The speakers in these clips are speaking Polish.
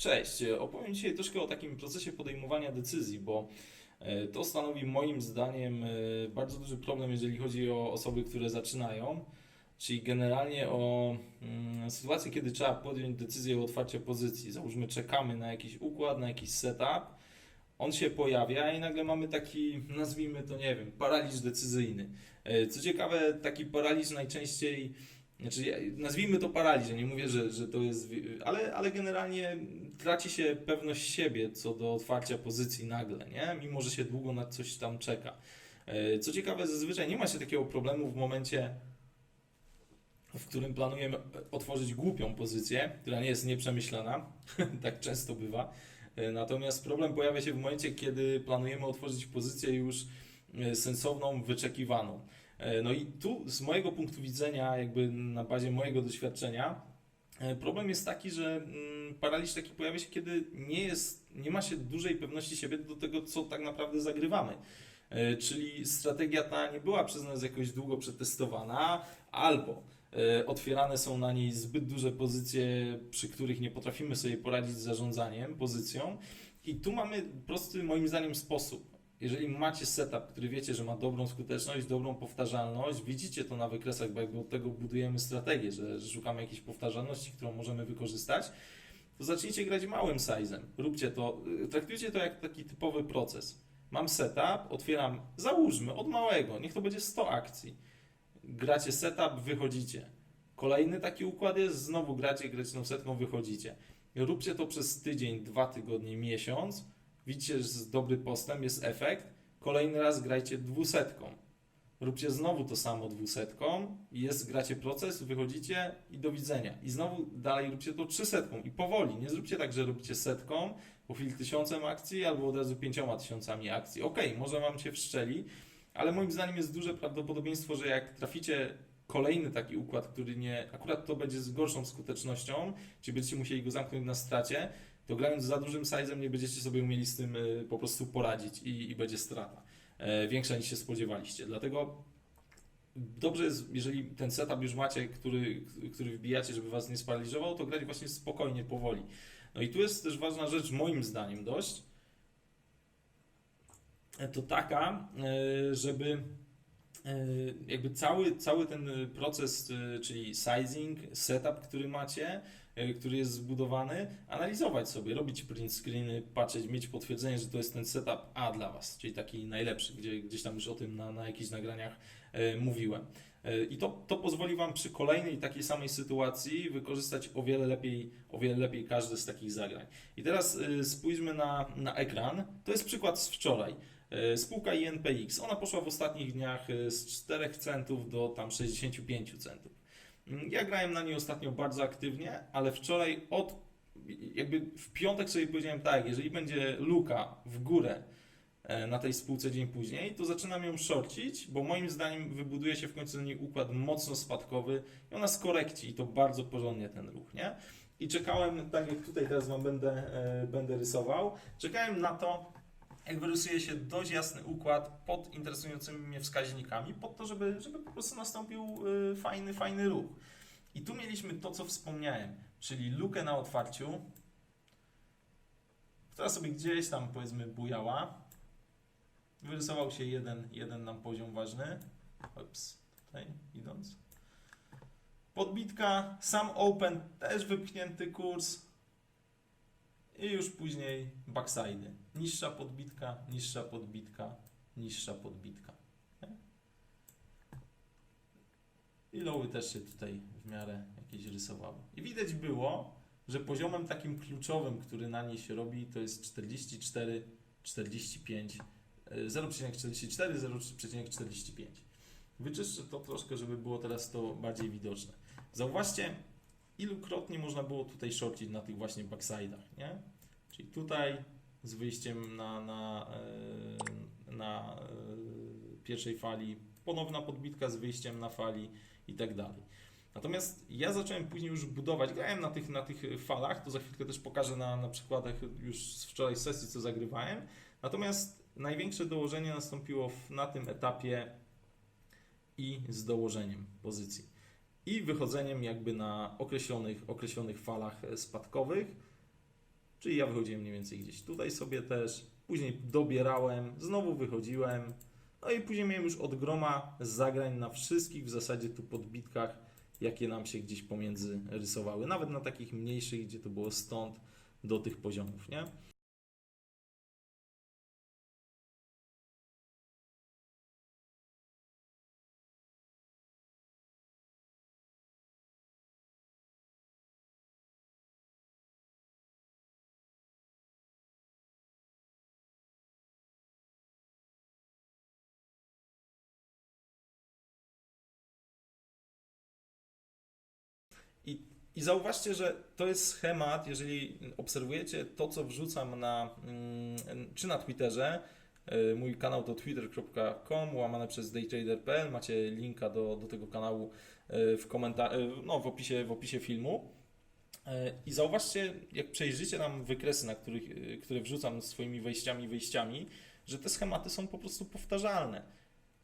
Cześć, opowiem dzisiaj troszkę o takim procesie podejmowania decyzji, bo e, to stanowi moim zdaniem e, bardzo duży problem, jeżeli chodzi o osoby, które zaczynają, czyli generalnie o mm, sytuację, kiedy trzeba podjąć decyzję o otwarciu pozycji. Załóżmy, czekamy na jakiś układ, na jakiś setup, on się pojawia i nagle mamy taki, nazwijmy to, nie wiem, paraliż decyzyjny. E, Co ciekawe, taki paraliż najczęściej znaczy, nazwijmy to paraliż, nie mówię, że, że to jest, ale, ale generalnie traci się pewność siebie co do otwarcia pozycji nagle, nie? Mimo, że się długo na coś tam czeka. E, Co ciekawe, zazwyczaj nie ma się takiego problemu w momencie, w którym planujemy otworzyć głupią pozycję, która nie jest nieprzemyślana, tak często bywa. E, Natomiast problem pojawia się w momencie, kiedy planujemy otworzyć pozycję już e, sensowną, wyczekiwaną. E, No i tu z mojego punktu widzenia, jakby na bazie mojego doświadczenia, e, problem jest taki, że mm, paraliż taki pojawia się, kiedy nie jest, nie ma się dużej pewności siebie do tego, co tak naprawdę zagrywamy. E, Czyli strategia ta nie była przez nas jakoś długo przetestowana, albo otwierane są na niej zbyt duże pozycje, przy których nie potrafimy sobie poradzić z zarządzaniem pozycją. I tu mamy prosty, moim zdaniem, sposób. Jeżeli macie setup, który wiecie, że ma dobrą skuteczność, dobrą powtarzalność, widzicie to na wykresach, bo jakby od tego budujemy strategię, że, szukamy jakiejś powtarzalności, którą możemy wykorzystać, to zacznijcie grać małym size'em. Róbcie to, y, traktujcie to jak taki typowy proces. Mam setup, otwieram, załóżmy, od małego, niech to będzie 100 akcji. Gracie setup, wychodzicie. Kolejny taki układ jest, znowu gracie, gracie tą setką, wychodzicie. Róbcie to przez tydzień, dwa tygodnie, miesiąc. Widzicie, że jest dobry postęp, jest efekt. Kolejny raz grajcie dwusetką. Róbcie znowu to samo dwusetką, jest, gracie proces, wychodzicie i do widzenia. I znowu dalej róbcie to trzysetką i powoli. Nie zróbcie tak, że robicie setką, po chwili tysiącem akcji albo od razu pięcioma tysiącami akcji. Okej, może wam się wszczeli, ale moim zdaniem jest duże prawdopodobieństwo, że jak traficie kolejny taki układ, który nie, akurat to będzie z gorszą skutecznością, czyli będziecie musieli go zamknąć na stracie, to grając za dużym size'em nie będziecie sobie umieli z tym y, po prostu poradzić i, i będzie strata. E, większa niż się spodziewaliście. Dlatego dobrze jest, jeżeli ten setup już macie, który, który wbijacie, żeby was nie sparaliżował, to grać właśnie spokojnie, powoli. No i tu jest też ważna rzecz, moim zdaniem dość, e, to taka, e, żeby jakby cały, cały ten proces, e, czyli sizing, setup, który macie, e, który jest zbudowany, analizować sobie, robić print screeny, patrzeć, mieć potwierdzenie, że to jest ten setup A dla Was, czyli taki najlepszy, gdzie gdzieś tam już o tym na, na jakichś nagraniach e, mówiłem. E, I to, to pozwoli Wam przy kolejnej takiej samej sytuacji wykorzystać o wiele lepiej, o wiele lepiej każde z takich zagrań. I teraz e, spójrzmy na, na ekran. To jest przykład z wczoraj. E, Spółka INPX, ona poszła w ostatnich dniach e, z 4 centów do tam 65 centów. Mm, Ja grałem na niej ostatnio bardzo aktywnie, ale wczoraj od jakby w piątek sobie powiedziałem tak, jeżeli będzie luka w górę e, na tej spółce dzień później, to zaczynam ją shorcić, bo moim zdaniem wybuduje się w końcu na niej układ mocno spadkowy i ona skorekci i to bardzo porządnie ten ruch, nie? I czekałem, tak jak tutaj teraz Wam będę, będę rysował, czekałem na to, jak wyrysuje się dość jasny układ pod interesującymi mnie wskaźnikami, pod to, żeby, żeby po prostu nastąpił y, fajny, fajny ruch. I tu mieliśmy to, co wspomniałem, czyli lukę na otwarciu, która sobie gdzieś tam powiedzmy bujała. Wyrysował się jeden, jeden nam poziom ważny. Ups, tutaj idąc. Podbitka, sam open, też wypchnięty kurs. I już później backside'y. Niższa podbitka, niższa podbitka, niższa podbitka. I lowy też się tutaj w miarę jakieś rysowały. I widać było, że poziomem takim kluczowym, który na niej się robi, to jest 44, 45, e, 0,44, 0,45. Wyczyszczę to troszkę, żeby było teraz to bardziej widoczne. Zauważcie, ilukrotnie można było tutaj shortić na tych właśnie backside'ach, nie? Czyli tutaj z wyjściem na, na, e, na e, pierwszej fali, ponowna podbitka z wyjściem na fali i tak dalej. Natomiast ja zacząłem później już budować, grałem na tych, na tych falach, to za chwilkę też pokażę na, na przykładach już z wczoraj sesji, co zagrywałem. Natomiast największe dołożenie nastąpiło w, na tym etapie i z dołożeniem pozycji. I wychodzeniem jakby na określonych, określonych falach spadkowych. Czyli ja wychodziłem mniej więcej gdzieś tutaj sobie też, później dobierałem, znowu wychodziłem, no i później miałem już od groma zagrań na wszystkich w zasadzie tu podbitkach, jakie nam się gdzieś pomiędzy rysowały, nawet na takich mniejszych, gdzie to było stąd do tych poziomów, nie? I, I zauważcie, że to jest schemat, jeżeli obserwujecie to, co wrzucam na, mm, czy na Twitterze, y, mój kanał to twitter.com, łamane przez daytrader.pl, macie linka do, do tego kanału y, w, komenta- y, no, w, opisie, w opisie filmu. I zauważcie, jak przejrzycie nam wykresy, na których, które wrzucam swoimi wejściami i wyjściami, że te schematy są po prostu powtarzalne.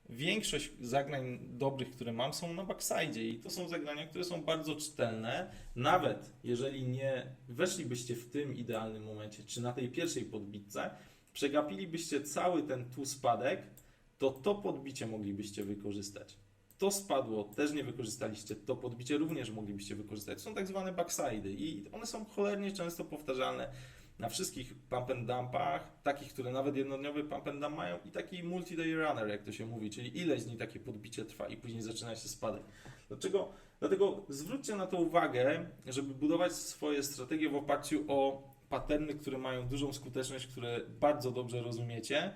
Większość zagrań dobrych, które mam, są na backside i to są zagrania, które są bardzo czytelne. Nawet jeżeli nie weszlibyście w tym idealnym momencie, czy na tej pierwszej podbitce, przegapilibyście cały ten tu spadek, to to podbicie moglibyście wykorzystać. To spadło, też nie wykorzystaliście, to podbicie również moglibyście wykorzystać. Są tak zwane backside'y i one są cholernie często powtarzalne na wszystkich pump and dumpach, takich, które nawet jednodniowy pump and dump mają i taki multi-day runner, jak to się mówi, czyli ileś dni takie podbicie trwa i później zaczyna się spadek. Dlaczego? Dlatego zwróćcie na to uwagę, żeby budować swoje strategie w oparciu o paterny, które mają dużą skuteczność, które bardzo dobrze rozumiecie,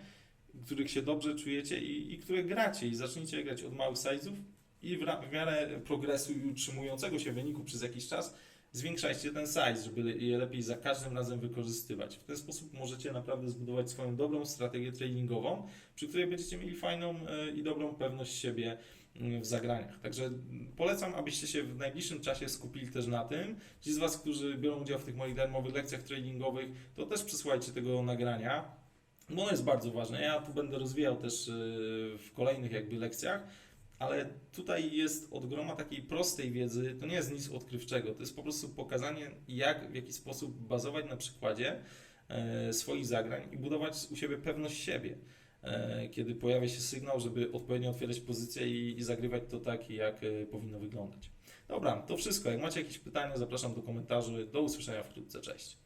których się dobrze czujecie i, i które gracie i zacznijcie grać od małych size'ów i w, w miarę progresu i utrzymującego się wyniku przez jakiś czas zwiększajcie ten size, żeby je lepiej za każdym razem wykorzystywać. W ten sposób możecie naprawdę zbudować swoją dobrą strategię tradingową, przy której będziecie mieli fajną e, i dobrą pewność siebie mm, w zagraniach. Także polecam, abyście się w najbliższym czasie skupili też na tym. Ci z Was, którzy biorą udział w tych moich darmowych lekcjach tradingowych, to też przysłuchajcie tego nagrania, bo ono jest bardzo ważne. Ja tu będę rozwijał też e, w kolejnych jakby lekcjach, ale tutaj jest od groma takiej prostej wiedzy, to nie jest nic odkrywczego, to jest po prostu pokazanie, jak, w jaki sposób bazować na przykładzie e, swoich zagrań i budować u siebie pewność siebie. E, kiedy pojawia się sygnał, żeby odpowiednio otwierać pozycję i, i zagrywać to tak, jak e, powinno wyglądać. Dobra, to wszystko. Jak macie jakieś pytania, zapraszam do komentarzy. Do usłyszenia wkrótce. Cześć.